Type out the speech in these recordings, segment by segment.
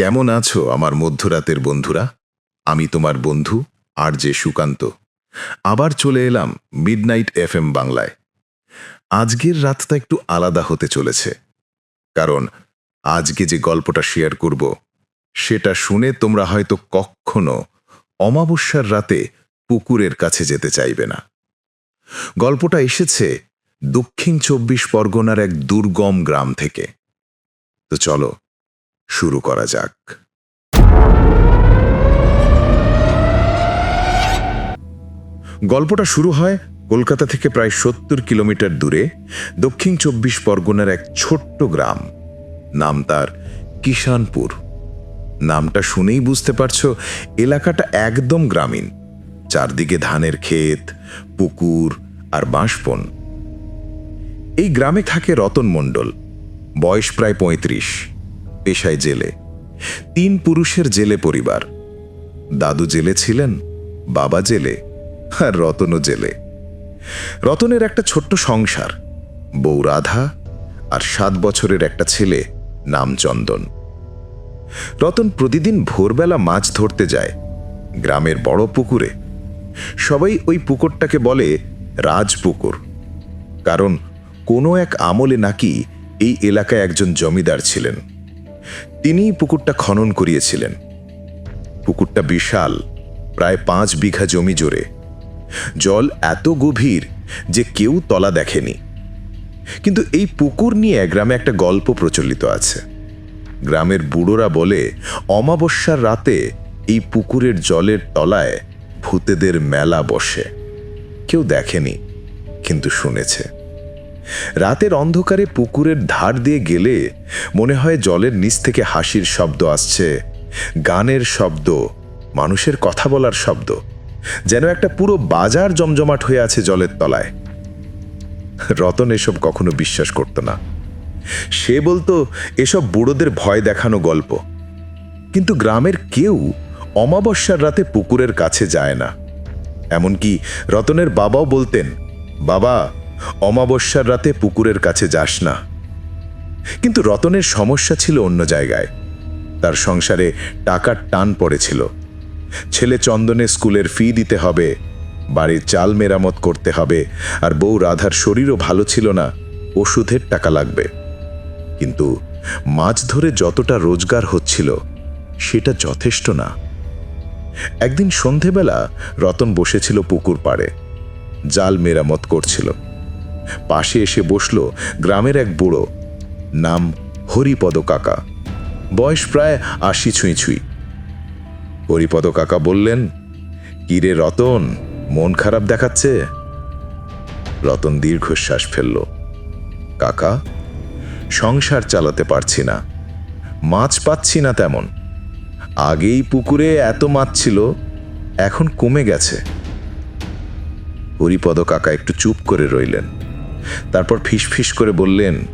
কেমন আছো আমার মধ্যরাতের বন্ধুরা? আমি তোমার বন্ধু আর যে সুকান্ত। আবার চলে এলাম মিডনাইট এফ এম বাংলায়। আজকের রাতটা একটু আলাদা হতে চলেছে। কারণ আজকে যে গল্পটা শেয়ার করব, সেটা শুনে তোমরা হয়তো কখনো অমাবস্যার রাতে পুকুরের কাছে যেতে চাইবে না। গল্পটা এসেছে দক্ষিণ চব্বিশ পরগনার এক দুর্গম গ্রাম থেকে। তো চলো শুরু করা যাক। গল্পটা শুরু হয় কলকাতা থেকে প্রায় সত্তর কিলোমিটার দূরে দক্ষিণ চব্বিশ পরগনার এক ছোট্ট গ্রাম। নাম তার কিষানপুর। নামটা শুনেই বুঝতে পারছ, এলাকাটা একদম গ্রামীণ। চারদিকে ধানের ক্ষেত, পুকুর আর বাঁশপন এই গ্রামে থাকে রতন মণ্ডল, বয়স প্রায় পঁয়ত্রিশ। পেশায় জেলে। তিন পুরুষের জেলে পরিবার। দাদু জেলে ছিলেন, বাবা জেলে, আর রতনও জেলে। রতনের একটা ছোট্ট সংসার, বউ রাধা আর সাত বছরের একটা ছেলে নাম চন্দন। রতন প্রতিদিন ভোরবেলা মাছ ধরতে যায় গ্রামের বড় পুকুরে। সবাই ওই পুকুরটাকে বলে রাজপুকুর। কারণ কোনো এক আমলে নাকি এই এলাকায় একজন জমিদার ছিলেন। তিনিই পুকুরটা খনন করিয়েছিলেন। পুকুরটা বিশাল, প্রায় পাঁচ বিঘা জমি জোরে। জল এত গভীর যে কেউ তলা দেখেনি। কিন্তু এই পুকুর নিয়ে গ্রামে একটা গল্প প্রচলিত আছে। গ্রামের বুড়োরা বলে, অমাবস্যার রাতে এই পুকুরের জলের তলায় ভূতেদের মেলা বসে। কেউ দেখেনি, কিন্তু শুনেছে। রাতের অন্ধকারে পুকুরের ধার দিয়ে গেলে মনে হয় জলের নিচ থেকে হাসির শব্দ আসছে। গানের শব্দ, মানুষের কথা বলার শব্দ, যেন একটা পুরো বাজার জমজমাট হয়ে আছে জলের তলায়। রতন এসব কখনো বিশ্বাস করত না। সে বলতো, এসব বুড়োদের ভয় দেখানো গল্প। কিন্তু গ্রামের কেউ অমাবস্যার রাতে পুকুরের কাছে যায় না। এমনকি রতনের বাবাও বলতেন, বাবা অমাবস্যার রাতে পুকুরের কাছে যাস না। কিন্তু রতনের সমস্যা ছিল অন্য জায়গায়। তার সংসারে টাকার টান পড়েছিল। ছেলে চন্দনে স্কুলের ফি দিতে হবে, বাড়ির চাল মেরামত করতে হবে, আর বউ রাধার শরীরও ভালো ছিল না, ওষুধের টাকা লাগবে। কিন্তু মাছ ধরে যতটা রোজগার হচ্ছিল, সেটা যথেষ্ট না। একদিন সন্ধেবেলা রতন বসেছিল পুকুর পাড়ে, জাল মেরামত করছিল। পাশে এসে বসল গ্রামের এক বুড়ো, নাম হরিপদ কাকা। বয়স প্রায় আশি ছুঁই ছুঁই। হরিপদ কাকা বললেন কিরে রতন, মন খারাপ দেখাচ্ছে? রতন দীর্ঘশ্বাস ফেলল। কাকা, সংসার চালাতে পারছি না, মাছ পাচ্ছি না তেমন। আগেই পুকুরে এত মাছ ছিল, এখন কমে গেছে। হরিপদ কাকা একটু চুপ করে রইলেন। তারপর ফিসফিস করে বললেন,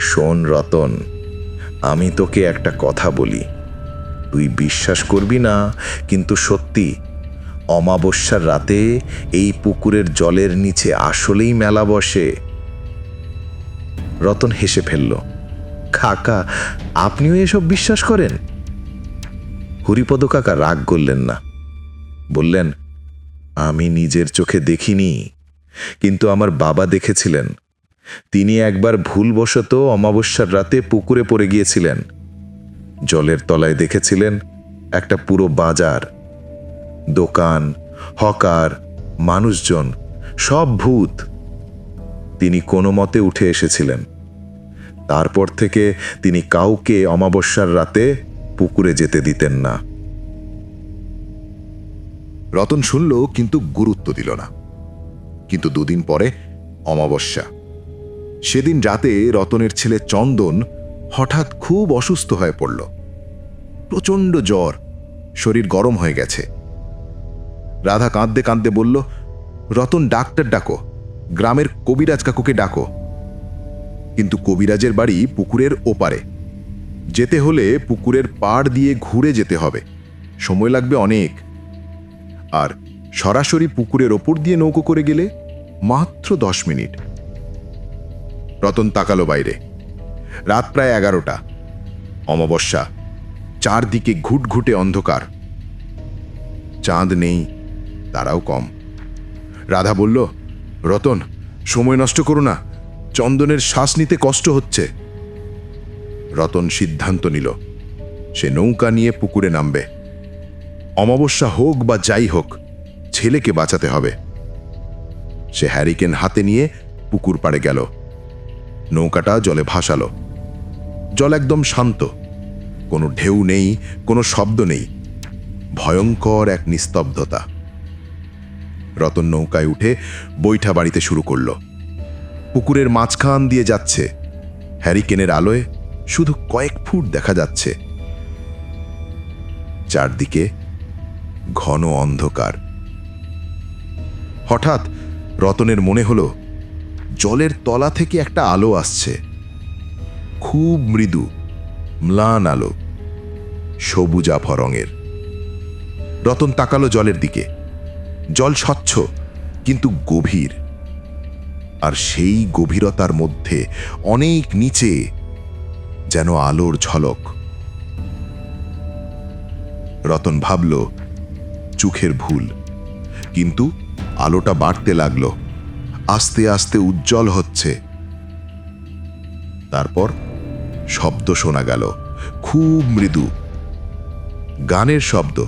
শোন রতন, আমি তোকে একটা কথা বলি। তুই বিশ্বাস করবি না, কিন্তু সত্যি, অমাবস্যার রাতে এই পুকুরের জলের নিচে আসলেই মেলা বসে। রতন হেসে ফেলল, কাকা, আপনিও এসব বিশ্বাস করেন? হরিপদ কাকা রাগ করলেন না। বললেন, আমি নিজের চোখে দেখিনি কিন্তু আমার বাবা দেখেছিলেন। তিনি একবার ভুলবশত অমাবস্যার রাতে পুকুরে পড়ে গিয়েছিলেন। জলের তলায় দেখেছিলেন একটা পুরো বাজার। দোকান, হকার, মানুষজন, সব ভূত। তিনি কোনো মতে উঠে এসেছিলেন। তারপর থেকে তিনি কাউকে অমাবস্যার রাতে পুকুরে যেতে দিতেন না। রতন শুনল কিন্তু গুরুত্ব দিল না। কিন্তু দুদিন পরে অমাবস্যা। সেদিন রাতে রতনের ছেলে চন্দন হঠাৎ খুব অসুস্থ হয়ে পড়ল। প্রচণ্ড জ্বর, শরীর গরম হয়ে গেছে। রাধা কাঁদতে কাঁদতে বলল, রতন, ডাক্তার ডাকো, গ্রামের কবিরাজ কাকুকে ডাকো। কিন্তু কবিরাজের বাড়ি পুকুরের ওপারে। যেতে হলে পুকুরের পাড় দিয়ে ঘুরে যেতে হবে, সময় লাগবে অনেক। আর সরাসরি পুকুরের ওপর দিয়ে নৌকো করে গেলে মাত্র দশ মিনিট। রতন তাকালো বাইরে। রাত প্রায় এগারোটা। অমাবস্যা। চারদিকে ঘুটঘুটে অন্ধকার। চাঁদ নেই, তারাও কম। রাধা বলল, রতন, সময় নষ্ট করো না। চন্দনের শ্বাস নিতে কষ্ট হচ্ছে। রতন সিদ্ধান্ত নিল, সে নৌকা নিয়ে পুকুরে নামবে। অমাবস্যা হোক বা যাই হোক, ছেলেকে বাঁচাতে হবে। সে হ্যারিকেন হাতে নিয়ে পুকুর পাড়ে গেল। নৌকাটা জলে ভাসালো। জল একদম শান্ত। কোনো ঢেউ নেই, কোনো শব্দ নেই। ভয়ঙ্কর এক নিস্তব্ধতা। রতন নৌকায় উঠে বৈঠা বাড়িতে শুরু করল। পুকুরের মাঝখান দিয়ে যাচ্ছে। হ্যারিকেনের আলোয় শুধু কয়েক ফুট দেখা যাচ্ছে। চারদিকে ঘন অন্ধকার। হঠাৎ রতনের মনে হলো, জলের তলা থেকে একটা আলো আসছে। খুব মৃদু, ম্লান আলো সবুজাফ রঙের রতন তাকালো জলের দিকে। জল স্বচ্ছ, কিন্তু গভীর। আর সেই গভীরতার মধ্যে অনেক নিচে যেন আলোর ঝলক। রতন ভাবল, চোখের ভুল। কিন্তু আলোটা বাড়তে লাগল। আস্তে আস্তে উজ্জ্বল হচ্ছে। তারপর শব্দ শোনা গেল। খুব মৃদু। গানের শব্দ।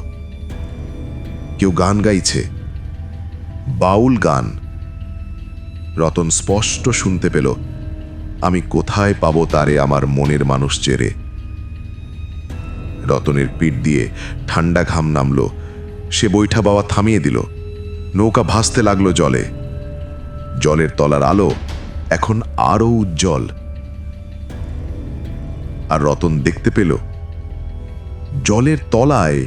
কেউ গান গাইছে। বাউল গান। রতন স্পষ্ট শুনতে পেল। আমি কোথায় পাবো তারে আমার মনের মানুষ চেরে। রতনের পিঠ দিয়ে ঠান্ডা ঘাম নামলো। সে বৈঠা বাবা থামিয়ে দিল। নৌকা ভাসতে লাগল জলে। জলের তলার আলো এখন আরও উজ্জ্বল। আর রতন দেখতে পেল, জলের তলায়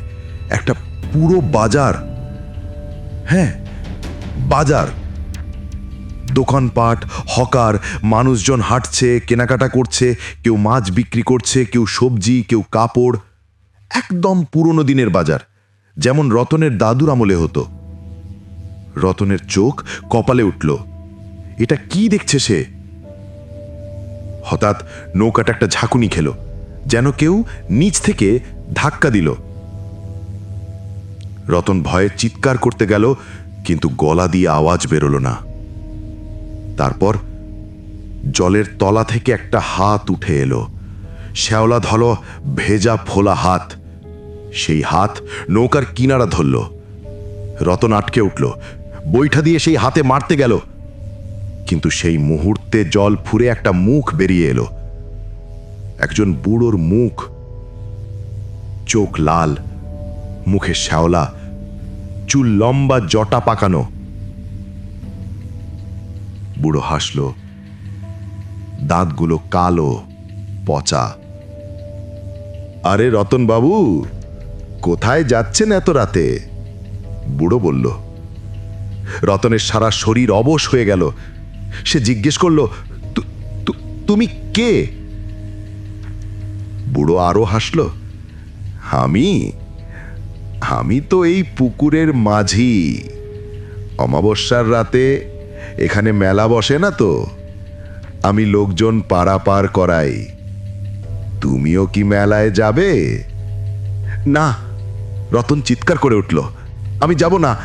একটা পুরো বাজার। হ্যাঁ বাজার। দোকানপাট, হকার, মানুষজন হাঁটছে, কেনাকাটা করছে, কেউ মাছ বিক্রি করছে, কেউ সবজি, কেউ কাপড়। একদম পুরনো দিনের বাজার, যেমন রতনের দাদুর আমলে হতো। রতনের চোখ কপালে উঠল। এটা কি দেখছে সে? হঠাৎ নৌকাটা একটা ঝাঁকুনি খেল, যেন কেউ নিচ থেকে ধাক্কা দিল। রতন ভয়ে চিৎকার করতে গেল, কিন্তু গলা দিয়ে আওয়াজ বেরোলো না। তারপর জলের তলা থেকে একটা হাত উঠে এলো। শ্যাওলা ধল, ভেজা ফোলা হাত। সেই হাত নৌকার কিনারা ধরল। রতন আটকে উঠল বৈঠা দিয়ে সেই হাতে মারতে গেল। কিন্তু সেই মুহূর্তে জল ফুরে একটা মুখ বেরিয়ে এলো। একজন বুড়োর মুখ। চোখ লাল, মুখে শ্যাওলা, চুল লম্বা, জটা পাকানো। বুড়ো হাসল। দাঁতগুলো কালো, পচা। আরে রতন বাবু কোথায় যাচ্ছেন এত রাতে? বুড়ো বলল রতনের সারা শরীর অবশ হয়ে গেল। সে জিজ্ঞেস করল, "তু- তু- তুমি কে? বুড়ো আরও হাসল, আমি আমি তো এই পুকুরের মাঝি। অমাবস্যার রাতে এখানে মেলা বসে না তো? আমি লোকজন পারাপার করাই। তুমিও কি মেলায় যাবে? না, রতন চিৎকার করে উঠল, আমি যাব না।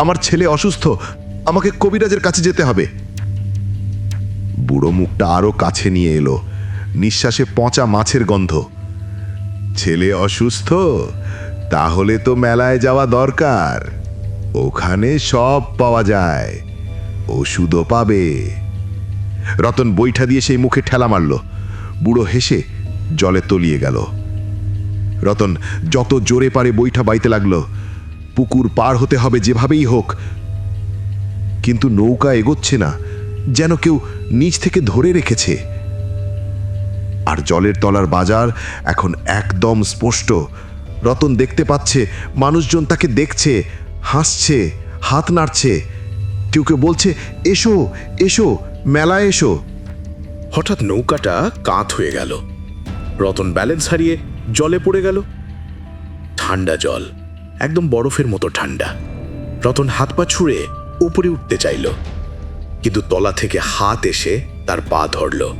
আমার ছেলে অসুস্থ, আমাকে কবিরাজের কাছে যেতে হবে। বুড়ো মুখটা আরও কাছে নিয়ে এলো, নিঃশ্বাসে পচা মাছের গন্ধ। ছেলে অসুস্থ, তাহলে তো মেলায় যাওয়া দরকার। ওখানে সব পাওয়া যায়, ওষুধও পাবে। রতন বৈঠা দিয়ে সেই মুখে ঠেলা মারল। বুড়ো হেসে জলে তলিয়ে গেল। রতন যত জোরে পারে বৈঠা বাইতে লাগল। পুকুর পার হতে হবে যেভাবেই হোক। কিন্তু নৌকা এগোচ্ছে না, যেন কেউ নিচ থেকে ধরে রেখেছে। আর জলের তলার বাজার এখন একদম স্পষ্ট। রতন দেখতে পাচ্ছে, মানুষজন তাকে দেখছে, হাসছে, হাত নাড়ছে। কেউ কেউ বলছে, এসো এসো, মেলায় এসো। হঠাৎ নৌকাটা কাত হয়ে গেল। রতন ব্যালেন্স হারিয়ে জলে পড়ে গেল। ঠান্ডা জল। একদম বরফের মতো ঠান্ডা। রতন হাত পা ছুঁড়ে উপরে উঠতে চাইল। কিন্তু তলা থেকে হাত এসে তার পা ধরল।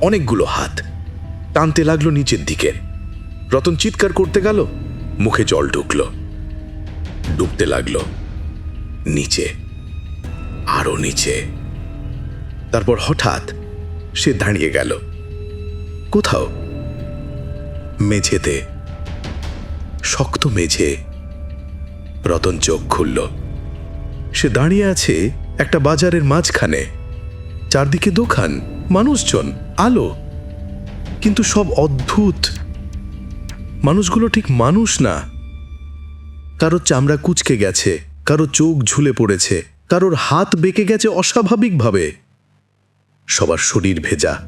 অনেকগুলো হাত। টানতে লাগল নিচের দিকে। রতন চিৎকার করতে গেল। মুখে জল ঢুকলো। ডুবতে লাগল। নিচে। আরও নিচে। তারপর হঠাৎ সে দাঁড়িয়ে গেল। কোথাও? মেঝেতে। শক্ত মেঝে। রতন চোখ খুলল। সে দাঁড়িয়ে আছে একটা বাজারের মাঝখানে। চারদিকে দোকান, মানুষজন, আলো। কিন্তু সব অদ্ভুত। মানুষগুলো ঠিক মানুষ না। কারোর চামড়া কুচকে গেছে, কারও চোখ ঝুলে পড়েছে, কারোর হাত বেঁকে গেছে অস্বাভাবিকভাবে। সবার শরীর ভেজা,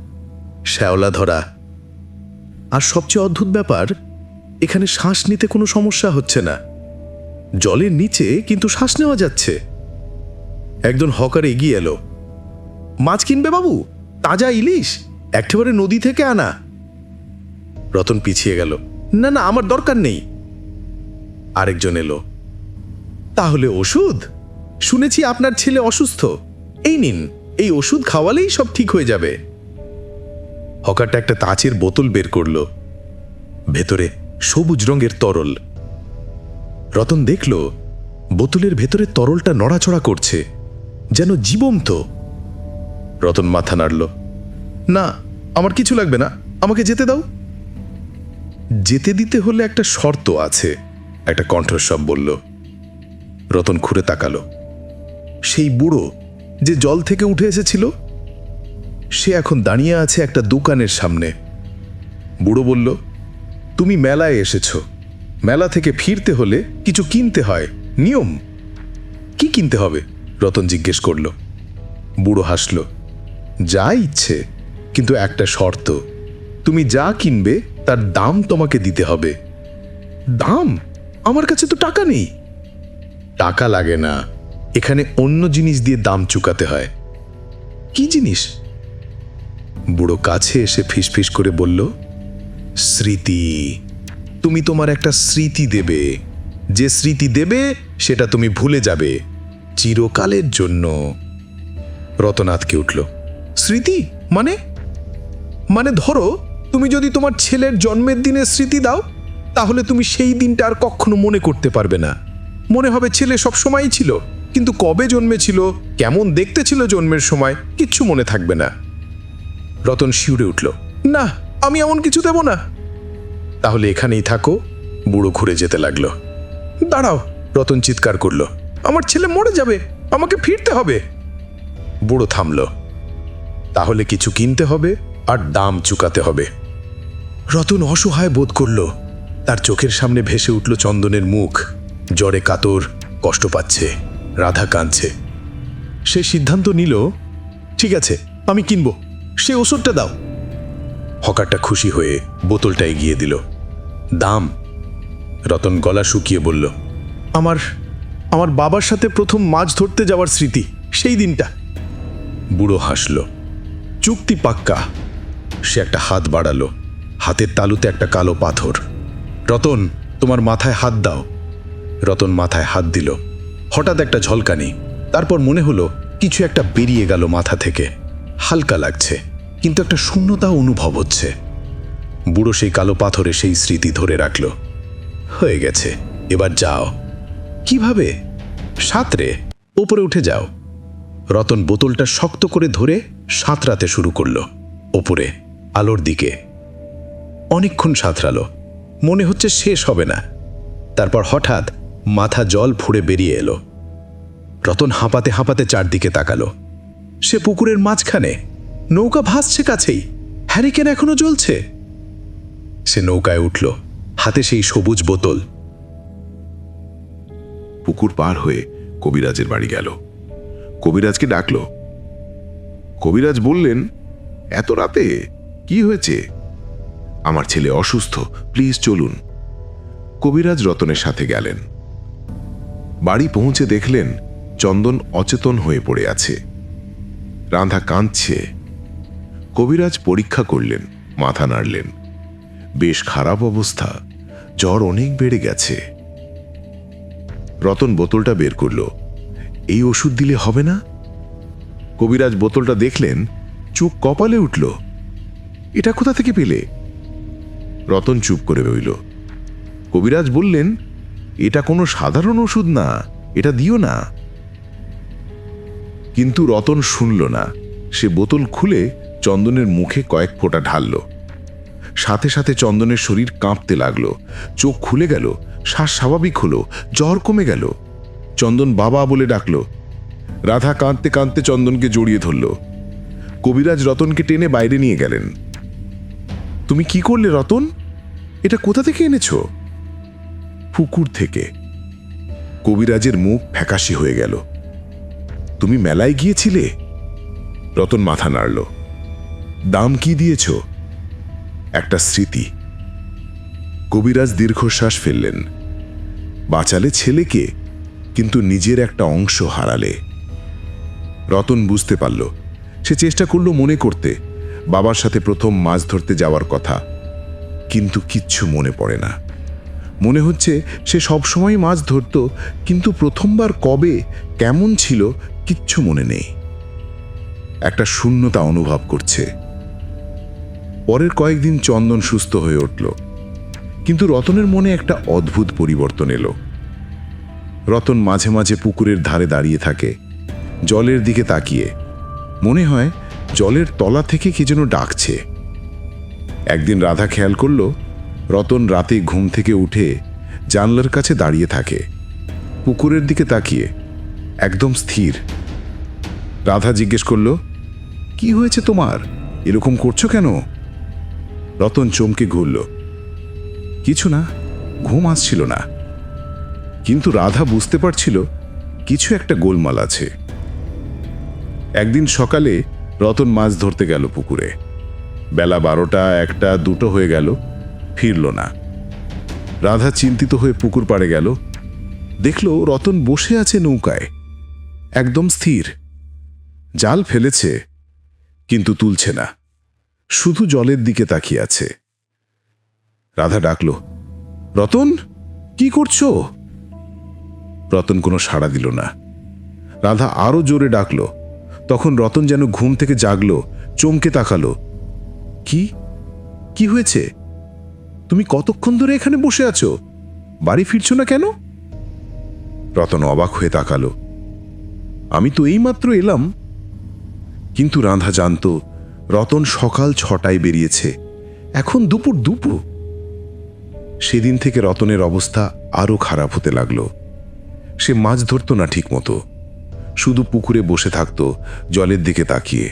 শ্যাওলা ধরা। আর সবচেয়ে অদ্ভুত ব্যাপার এখানে শ্বাস নিতে কোনো সমস্যা হচ্ছে না। জলের নিচে কিন্তু শ্বাস নেওয়া যাচ্ছে। একজন হকার এগিয়ে এলো। মাছ কিনবে বাবু? তাজা ইলিশ? একেবারে নদী থেকে আনা। রতন পিছিয়ে গেল। না না, আমার দরকার নেই। আরেকজন এলো। তাহলে ওষুধ? শুনেছি আপনার ছেলে অসুস্থ। এই নিন, এই ওষুধ খাওয়ালেই সব ঠিক হয়ে যাবে। হকারটা একটা তাঁচের বোতল বের করল। ভেতরে সবুজ রঙের তরল। রতন দেখল, বোতলের ভেতরে তরলটা নড়াচড়া করছে, যেন জীবন্ত। রতন মাথা নাড়ল, না, আমার কিছু লাগবে না, আমাকে যেতে দাও। যেতে দিতে হলে একটা শর্ত আছে, একটা কণ্ঠস্বর বলল। রতন ঘুরে তাকালো, সেই বুড়ো যে জল থেকে উঠে এসেছিল, সে এখন দাঁড়িয়ে আছে একটা দোকানের সামনে। বুড়ো বলল তুমি মেলায় এসেছ। মেলা থেকে ফিরতে হলে কিছু কিনতে হয়। নিয়ম? কি কিনতে হবে? রতন জিজ্ঞেস করল। বুড়ো হাসল। যা ইচ্ছে, কিন্তু একটা শর্ত। তুমি যা কিনবে, তার দাম তোমাকে দিতে হবে। দাম? আমার কাছে তো টাকা নেই। টাকা লাগে না। এখানে অন্য জিনিস দিয়ে দাম চুকাতে হয়। কি জিনিস? বুড়ো কাছে এসে ফিসফিস করে বলল স্মৃতি। তুমি তোমার একটা স্মৃতি দেবে। যে স্মৃতি দেবে, সেটা তুমি ভুলে যাবে। চিরকালের জন্য। রতনাথকে উঠল। স্মৃতি? মানে? মানে ধরো, তুমি যদি তোমার ছেলের জন্মের দিনের স্মৃতি দাও, তাহলে তুমি সেই দিনটা আর কখনো মনে করতে পারবে না। মনে হবে ছেলে সব সময়ই ছিল, কিন্তু কবে জন্মেছিল, কেমন দেখতে ছিল জন্মের সময়, কিচ্ছু মনে থাকবে না। রতন শিউরে উঠল। না আমি এমন কিছু দেব না। তাহলে এখানেই থাকো, বুড়ো ঘুরে যেতে লাগল। দাঁড়াও, রতন চিৎকার করল। আমার ছেলে মরে যাবে, আমাকে ফিরতে হবে। বুড়ো থামল। তাহলে কিছু কিনতে হবে আর দাম চুকাতে হবে। রতন অসহায় বোধ করল। তার চোখের সামনে ভেসে উঠল চন্দনের মুখ। জ্বরে কাতর, কষ্ট পাচ্ছে, রাধা কাঁদছে। সে সিদ্ধান্ত নিল, ঠিক আছে, আমি কিনব। সে ওষুধটা দাও। হকারটা খুশি হয়ে বোতলটা এগিয়ে দিল। দাম। রতন গলা শুকিয়ে বলল আমার আমার বাবার সাথে প্রথম মাছ ধরতে যাওয়ার স্মৃতি সেই দিনটা। বুড়ো হাসল চুক্তি পাক্কা। সে একটা হাত বাড়ালো হাতের তালুতে একটা কালো পাথর। রতন তোমার মাথায় হাত দাও। রতন মাথায় হাত দিল। হঠাৎ একটা ঝলকানি তারপর মনে হলো কিছু একটা বেরিয়ে গেল মাথা থেকে। হালকা লাগছে। কিন্তু একটা শূন্যতা অনুভব হচ্ছে। বুড়ো সেই কালো পাথরে সেই স্মৃতি ধরে রাখল। হয়ে গেছে, এবার যাও। কীভাবে? সাঁতরে। ওপরে উঠে যাও। রতন বোতলটা শক্ত করে ধরে সাঁতরাতে শুরু করল। ওপরে, আলোর দিকে। অনেকক্ষণ সাঁতরালো। মনে হচ্ছে শেষ হবে না। তারপর হঠাৎ মাথা জল ফুড়ে বেরিয়ে এলো। রতন হাঁপাতে হাঁপাতে চারদিকে তাকালো। সে পুকুরের মাঝখানে নৌকা ভাসছে কাছেই। হ্যারিকেন এখনও জ্বলছে। সে নৌকায় উঠল, হাতে সেই সবুজ বোতল। পুকুর পার হয়ে কবিরাজের বাড়ি গেল। কবিরাজকে ডাকল। কবিরাজ বললেন, এত রাতে কি হয়েছে? আমার ছেলে অসুস্থ, প্লিজ চলুন। কবিরাজ রতনের সাথে গেলেন। বাড়ি পৌঁছে দেখলেন চন্দন অচেতন হয়ে পড়ে আছে। রাধা কাঁদছে। কবিরাজ পরীক্ষা করলেন, মাথা নাড়লেন। বেশ খারাপ অবস্থা, জ্বর অনেক বেড়ে গেছে। রতন বোতলটা বের করল, এই ওষুধ দিলে হবে না? কবিরাজ বোতলটা দেখলেন চুপ কপালে উঠল, এটা কোথা থেকে পেলে? রতন চুপ করে রইল। কবিরাজ বললেন, এটা কোনো সাধারণ ওষুধ না, এটা দিও না। কিন্তু রতন শুনল না, সে বোতল খুলে চন্দনের মুখে কয়েক ফোঁটা ঢালল। সাথে সাথে চন্দনের শরীর কাঁপতে লাগল। চোখ খুলে গেল। শ্বাস স্বাভাবিক হলো। জ্বর কমে গেল। চন্দন বাবা বলে ডাকলো। রাধা কাঁদতে কাঁদতে চন্দনকে জড়িয়ে ধরল। কবিরাজ রতনকে টেনে বাইরে নিয়ে গেলেন। তুমি কি করলে রতন? এটা কোথা থেকে এনেছ? পুকুর থেকে। কবিরাজের মুখ ফ্যাকাশি হয়ে গেল। তুমি মেলায় গিয়েছিলে? রতন মাথা নাড়ল। দাম কি দিয়েছ? একটা স্মৃতি। কবিরাজ দীর্ঘশ্বাস ফেললেন। বাঁচালে ছেলেকে, কিন্তু নিজের একটা অংশ হারালে। রতন বুঝতে পারল, সে চেষ্টা করল মনে করতে, বাবার সাথে প্রথম মাছ ধরতে যাওয়ার কথা। কিন্তু কিচ্ছু মনে পড়ে না। মনে হচ্ছে সে সবসময় মাছ ধরত, কিন্তু প্রথমবার কবে, কেমন ছিল, কিচ্ছু মনে নেই। একটা শূন্যতা অনুভব করছে। পরের কয়েকদিন চন্দন সুস্থ হয়ে উঠল। কিন্তু রতনের মনে একটা অদ্ভুত পরিবর্তন এলো। রতন মাঝে মাঝে পুকুরের ধারে দাঁড়িয়ে থাকে, জলের দিকে তাকিয়ে। মনে হয় জলের তলা থেকে কে যেন ডাকছে। একদিন রাধা খেয়াল করল, রতন রাতে ঘুম থেকে উঠে জানলার কাছে দাঁড়িয়ে থাকে। পুকুরের দিকে তাকিয়ে, একদম স্থির। রাধা জিজ্ঞেস করল, কি হয়েছে তোমার? এরকম করছ কেন? রতন চমকে ঘুরল। কিছু না, ঘুম আসছিল না। কিন্তু রাধা বুঝতে পারছিল, কিছু একটা গোলমাল আছে। একদিন সকালে রতন মাছ ধরতে গেল পুকুরে। বেলা বারোটা, একটা, দুটো হয়ে গেল, ফিরল না। রাধা চিন্তিত হয়ে পুকুর পাড়ে গেল। দেখল রতন বসে আছে নৌকায়। একদম স্থির। জাল ফেলেছে, কিন্তু তুলছে না। শুধু জলের দিকে তাকিয়ে আছে। রাধা ডাকল, রতন, কি করছ? রতন কোনো সাড়া দিল না। রাধা আরও জোরে ডাকল, তখন রতন যেন ঘুম থেকে জাগলো, চমকে তাকালো, কি? কি হয়েছে? তুমি কতক্ষণ ধরে এখানে বসে আছো? বাড়ি ফিরছো না কেন? রতন অবাক হয়ে তাকালো, আমি তো এইমাত্র এলাম। কিন্তু রাধা জানতো রতন সকাল ছটায় বেরিয়েছে। এখন দুপুর দুপুর। সেদিন থেকে রতনের অবস্থা আরও খারাপ হতে লাগল। সে মাছ ধরতো না ঠিক মতো শুধু পুকুরে বসে থাকত, জলের দিকে তাকিয়ে।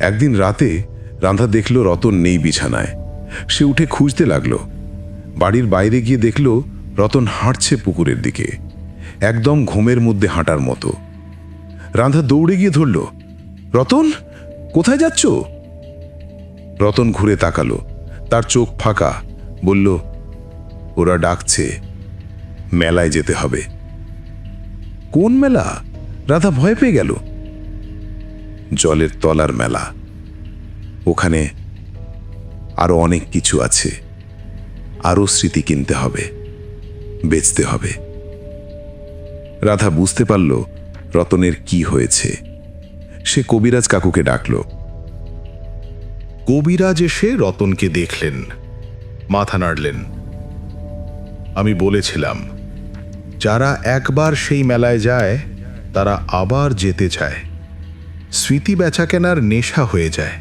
একদিন রাতে রাধা দেখল রতন নেই বিছানায়। সে উঠে খুঁজতে লাগল। বাড়ির বাইরে গিয়ে দেখল রতন হাঁটছে পুকুরের দিকে। একদম ঘুমের মধ্যে হাঁটার মতো। রাধা দৌড়ে গিয়ে ধরল, রতন কোথায় যাচ্ছ? রতন ঘুরে তাকালো। তার চোখ ফাঁকা। বলল, ওরা ডাকছে। মেলায় যেতে হবে। কোন মেলা? রাধা ভয় পেয়ে গেল। জলের তলার মেলা। ওখানে আরও অনেক কিছু আছে। আরও স্মৃতি কিনতে হবে, বেচতে হবে। রাধা বুঝতে পারল রতনের কি হয়েছে। সে কবিরাজ কাকুকে ডাকল। কবিরাজ এসে রতনকে দেখলেন। মাথা নাড়লেন। আমি বলেছিলাম, যারা একবার সেই মেলায় যায়, তারা আবার যেতে চায়। স্মৃতি বেচা কেনার নেশা হয়ে যায়।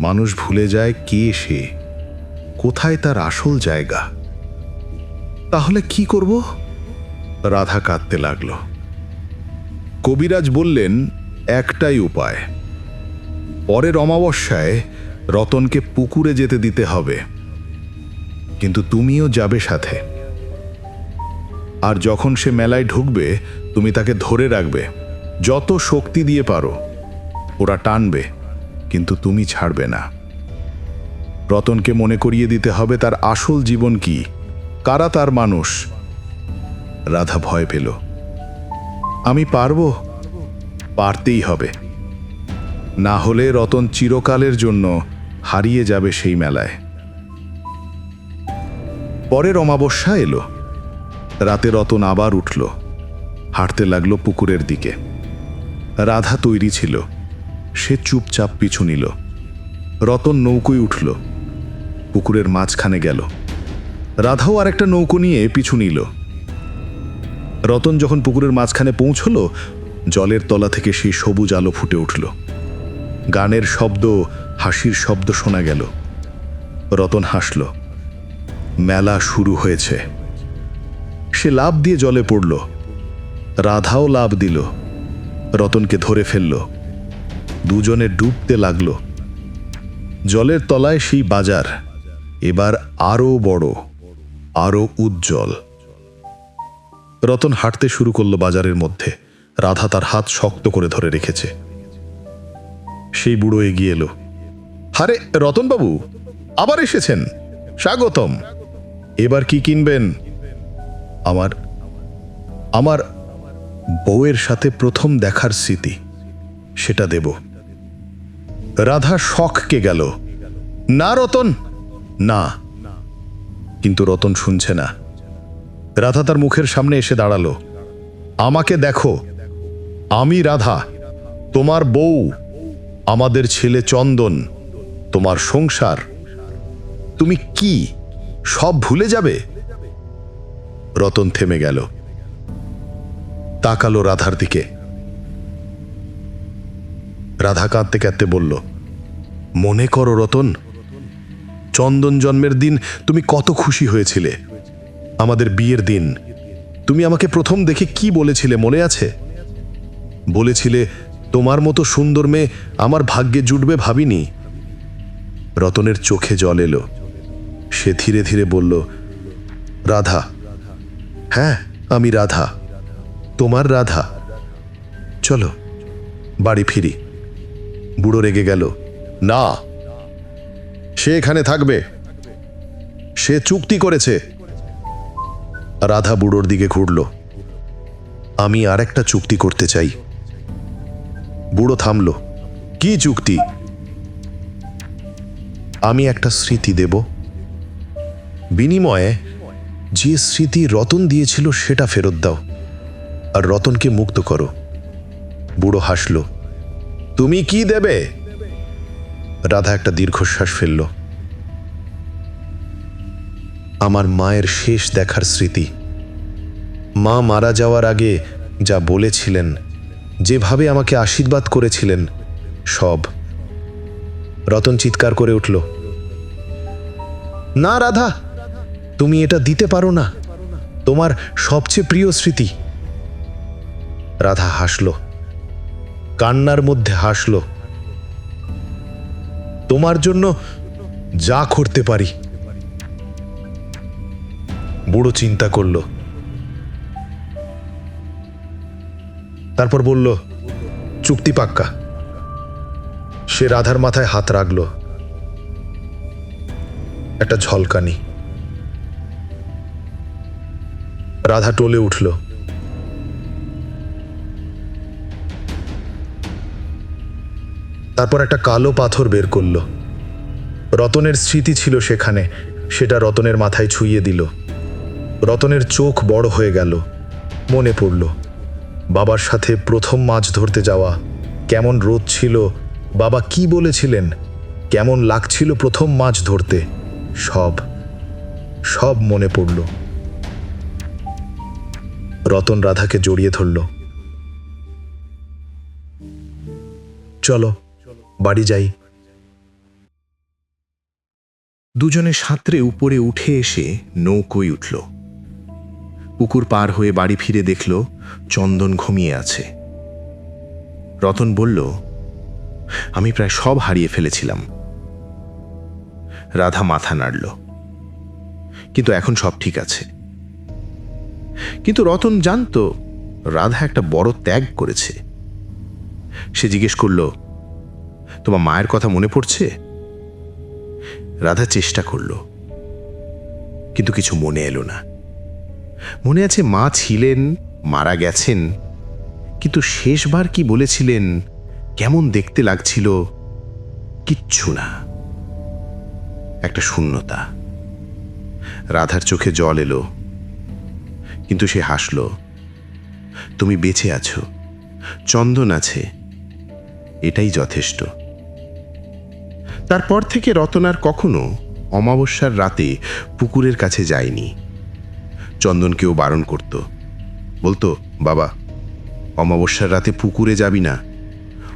মানুষ ভুলে যায় কে সে, কোথায় তার আসল জায়গা। তাহলে কি করব? রাধা কাঁদতে লাগল। কবিরাজ বললেন একটাই উপায়। পরের অমাবস্যায় রতনকে পুকুরে যেতে দিতে হবে। কিন্তু তুমিও যাবে সাথে। আর যখন সে মেলায় ঢুকবে, তুমি তাকে ধরে রাখবে। যত শক্তি দিয়ে পারো। ওরা টানবে, কিন্তু তুমি ছাড়বে না। রতনকে মনে করিয়ে দিতে হবে তার আসল জীবন কি। কারা তার মানুষ? রাধা ভয় পেল। আমি পারব? পারতেই হবে। না হলে রতন চিরকালের জন্য হারিয়ে যাবে সেই মেলায়। পরের অমাবস্যা এলো। রাতে রতন আবার উঠল। হাঁটতে লাগল পুকুরের দিকে। রাধা তৈরি ছিল। সে চুপচাপ পিছু নিল। রতন নৌকোয় উঠল। পুকুরের মাঝখানে গেল। রাধাও আর একটা নৌকো নিয়ে পিছু নিল। রতন যখন পুকুরের মাঝখানে পৌঁছল জলের তলা থেকে সেই সবুজ আলো ফুটে উঠল। গানের শব্দ, হাসির শব্দ শোনা গেল। রতন হাসল, মেলা শুরু হয়েছে। সে লাভ দিয়ে জলে পড়ল। রাধাও লাভ দিল। রতনকে ধরে ফেলল। দুজনে ডুবতে লাগল। জলের তলায় সেই বাজার, এবার আরও বড় আরও উজ্জ্বল। রতন হাঁটতে শুরু করল বাজারের মধ্যে। রাধা তার হাত শক্ত করে ধরে রেখেছে। সেই বুড়ো এগিয়ে এলো। হারে, রতনবাবু, আবার এসেছেন? স্বাগতম। এবার কি কিনবেন? আমার আমার বউয়ের সাথে প্রথম দেখার স্মৃতি, সেটা দেব। রাধা শখকে গেল। না, রতন, না। কিন্তু রতন শুনছে না। রাধা তার মুখের সামনে এসে দাঁড়াল। আমাকে দেখো আমি রাধা, তোমার বউ, আমাদের ছেলে চন্দন, তোমার সংসার। তুমি কি, সব ভুলে যাবে? রতন থেমে গেল। তাকালো রাধার দিকে। রাধা কাঁদতে কাঁদতে বলল, মনে করো রতন, চন্দন জন্মের দিন তুমি কত খুশি হয়েছিলে। আমাদের বিয়ের দিন। তুমি আমাকে প্রথম দেখে কি বলেছিলে, মনে আছে? বলেছিলে, তোমার মতো সুন্দর মেয়ে আমার ভাগ্যে জুটবে ভাবিনি। রতনের চোখে জল এলো। সে ধীরে ধীরে বলল, রাধা হ্যাঁ আমি রাধা, তোমার রাধা। চলো, বাড়ি ফিরি। বুড়ো রেগে গেল, না, সে এখানে থাকবে। সে চুক্তি করেছে। রাধা বুড়োর দিকে ঘুরল, আমি আর একটা চুক্তি করতে চাই। বুড়ো থামল। কি চুক্তি আমি একটা স্মৃতি দেব। বিনিময়ে যে স্মৃতি রতন দিয়েছিল সেটা ফেরত দাও, আর রতনকে মুক্ত করো। বুড়ো হাসল, তুমি কি দেবে? রাধা একটা দীর্ঘশ্বাস ফেলল। আমার মায়ের শেষ দেখার স্মৃতি। মা মারা যাওয়ার আগে যা বলেছিলেন যেভাবে আমাকে আশীর্বাদ করেছিলেন, সব। রতন চিৎকার করে উঠল, না, রাধা, তুমি এটা দিতে পারো না। তোমার সবচেয়ে প্রিয় স্মৃতি। রাধা হাসল, কান্নার মধ্যে হাসল, তোমার জন্য যা করতে পারি। বুড়ো চিন্তা করল তারপর বলল, চুক্তি পাক্কা। সে রাধার মাথায় হাত রাখল। একটা ঝলকানি। রাধা টলে উঠল। তারপর একটা কালো পাথর বের করল। রতনের স্মৃতি ছিল সেখানে। সেটা রতনের মাথায় ছুঁয়ে দিল। রতনের চোখ বড় হয়ে গেল। মনে পড়ল। বাবার সাথে প্রথম মাছ ধরতে যাওয়া। কেমন রোদ ছিল, বাবা কি বলেছিলেন, কেমন লাগছিল প্রথম মাছ ধরতে, সব সব মনে পড়ল। রতন রাধাকে জড়িয়ে ধরল। চলো, বাড়ি যাই। দুজনে সাঁতরে উপরে উঠে এসে নৌকোয় উঠল। পুকুর পার হয়ে বাড়ি ফিরে দেখল চন্দন ঘুমিয়ে আছে। রতন বলল, আমি প্রায় সব হারিয়ে ফেলেছিলাম। রাধা মাথা নাড়ল। কিন্তু এখন সব ঠিক আছে। কিন্তু রতন জানতো রাধা একটা বড় ত্যাগ করেছে। সে জিজ্ঞেস করল, তোমার মায়ের কথা মনে পড়ছে? রাধা চেষ্টা করল, কিন্তু কিছু মনে এলো না। মনে আছে মা ছিলেন মারা গেছেন, কিন্তু শেষবার কি বলেছিলেন, কেমন দেখতে লাগছিল, কিচ্ছু না। একটা শূন্যতা। রাধার চোখে জল এলো, কিন্তু সে হাসল, তুমি বেঁচে আছো, চন্দন আছে, এটাই যথেষ্ট। তারপর থেকে রতন আর কখনো অমাবস্যার রাতে পুকুরের কাছে যায়নি। চন্দনকেও বারণ করত। বলতো, বাবা, অমাবস্যার রাতে পুকুরে যাবি না।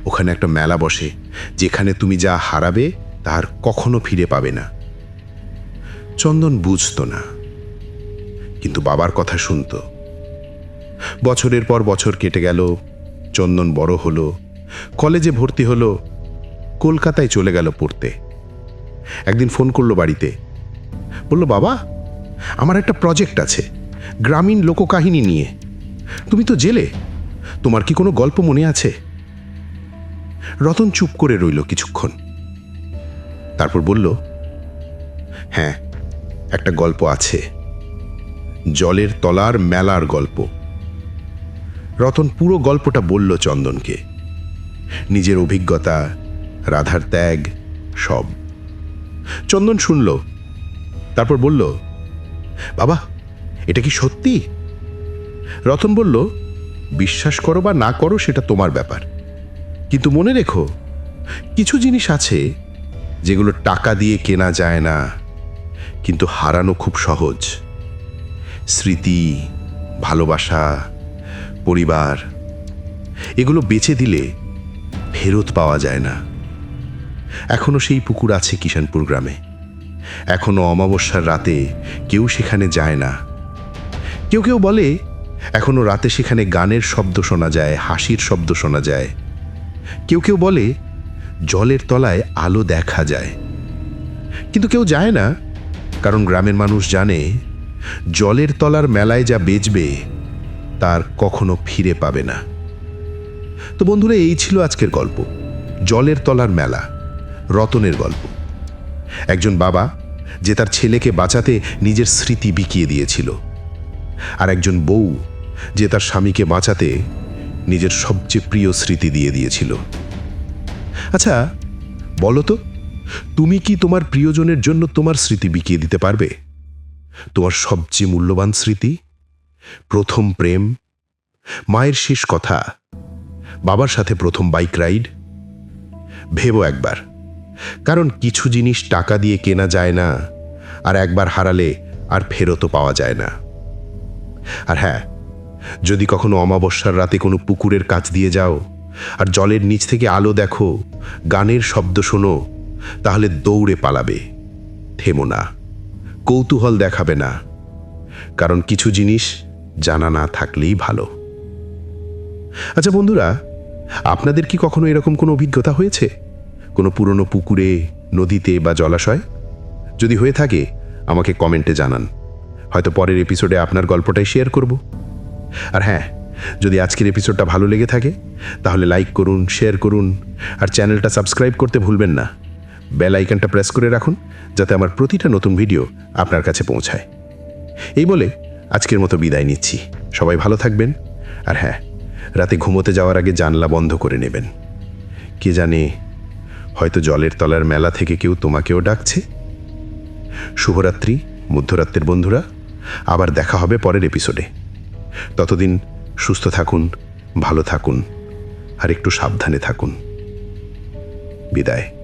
ওখানে একটা মেলা বসে, যেখানে তুমি যা হারাবে তার কখনো ফিরে পাবে না। চন্দন বুঝতো না। কিন্তু বাবার কথা শুনতো। বছরের পর বছর কেটে গেল, চন্দন বড় হলো, কলেজে ভর্তি হলো, কলকাতায় চলে গেল পড়তে। একদিন ফোন করল বাড়িতে। বলল, বাবা, আমার একটা প্রজেক্ট আছে, গ্রামীণ লোককাহিনী নিয়ে। তুমি তো জেলে। তোমার কি কোনো গল্প মনে আছে? রতন চুপ করে রইল কিছুক্ষণ। তারপর বলল হ্যাঁ একটা গল্প আছে। জলের তলার মেলার গল্প। রতন পুরো গল্পটা বলল চন্দনকে। নিজের অভিজ্ঞতা, রাধার ত্যাগ, সব। চন্দন শুনল, তারপর বলল, বাবা, এটা কি সত্যি? রতন বলল, বিশ্বাস করো বা না করো, সেটা তোমার ব্যাপার। কিন্তু মনে রেখো, কিছু জিনিস আছে যেগুলো টাকা দিয়ে কেনা যায় না, কিন্তু হারানো খুব সহজ। স্মৃতি, ভালোবাসা, পরিবার, এগুলো বেচে দিলে ফেরত পাওয়া যায় না। এখনও সেই পুকুর আছে কিষানপুর গ্রামে। এখনও অমাবস্যার রাতে কেউ সেখানে যায় না। কেউ কেউ বলে এখনও রাতে সেখানে গানের শব্দ শোনা যায়, হাসির শব্দ শোনা যায়। কেউ কেউ বলে, জলের তলায় আলো দেখা যায়। কিন্তু কেউ যায় না, কারণ গ্রামের মানুষ জানে, জলের তলার মেলায় যা বেচবে, তার কখনো ফিরে পাবে না। তো বন্ধুরা, এই ছিল আজকের গল্প। জলের তলার মেলা, রতনের গল্প। একজন বাবা, যে তার ছেলেকে বাঁচাতে নিজের স্মৃতি বিকিয়ে দিয়েছিল। আর একজন বউ যে তার স্বামীকে বাঁচাতে নিজের সবচেয়ে প্রিয় স্মৃতি দিয়ে দিয়েছিল। আচ্ছা বলো তো, তুমি কি তোমার প্রিয়জনের জন্য তোমার স্মৃতি বিকিয়ে দিতে পারবে? তোমার সবচেয়ে মূল্যবান স্মৃতি? প্রথম প্রেম? মায়ের শেষ কথা? বাবার সাথে প্রথম বাইক রাইড? ভেবো একবার, কারণ কিছু জিনিস টাকা দিয়ে কেনা যায় না, আর একবার হারালে আর ফেরতও পাওয়া যায় না। আর হ্যাঁ যদি কখনো অমাবস্যার রাতে কোনো পুকুরের কাছ দিয়ে যাও, আর জলের নিচ থেকে আলো দেখো, গানের শব্দ শোনো, তাহলে দৌড়ে পালাবে। থেমো না, কৌতূহল দেখাবে না, কারণ কিছু জিনিস জানা না থাকলেই ভালো। আচ্ছা বন্ধুরা, আপনাদের কি কখনো এরকম কোনো অভিজ্ঞতা হয়েছে? কোনো পুরনো পুকুরে, নদীতে বা জলাশয়? যদি হয়ে থাকে, আমাকে কমেন্টে জানান। হয়তো পরের এপিসোডে আপনার গল্পটাই শেয়ার করব। আর হ্যাঁ যদি আজকের এপিসোডটা ভালো লেগে থাকে, তাহলে লাইক করুন শেয়ার করুন, আর চ্যানেলটা সাবস্ক্রাইব করতে ভুলবেন না। বেল আইকনটা প্রেস করে রাখুন, যাতে আমার প্রতিটা নতুন ভিডিও আপনার কাছে পৌঁছায়। এই বলে আজকের মতো বিদায় নিচ্ছি। সবাই ভালো থাকবেন, আর হ্যাঁ রাতে ঘুমোতে যাওয়ার আগে জানলা বন্ধ করে নেবেন। কে জানে, হয়তো জলের তলার মেলা থেকে কেউ তোমাকেও ডাকছে। শুভরাত্রি, মধ্যরাত্রের বন্ধুরা। আবার দেখা হবে পরের এপিসোডে ততদিন সুস্থ থাকুন, ভালো থাকুন, আর একটু সাবধানে থাকুন। বিদায়।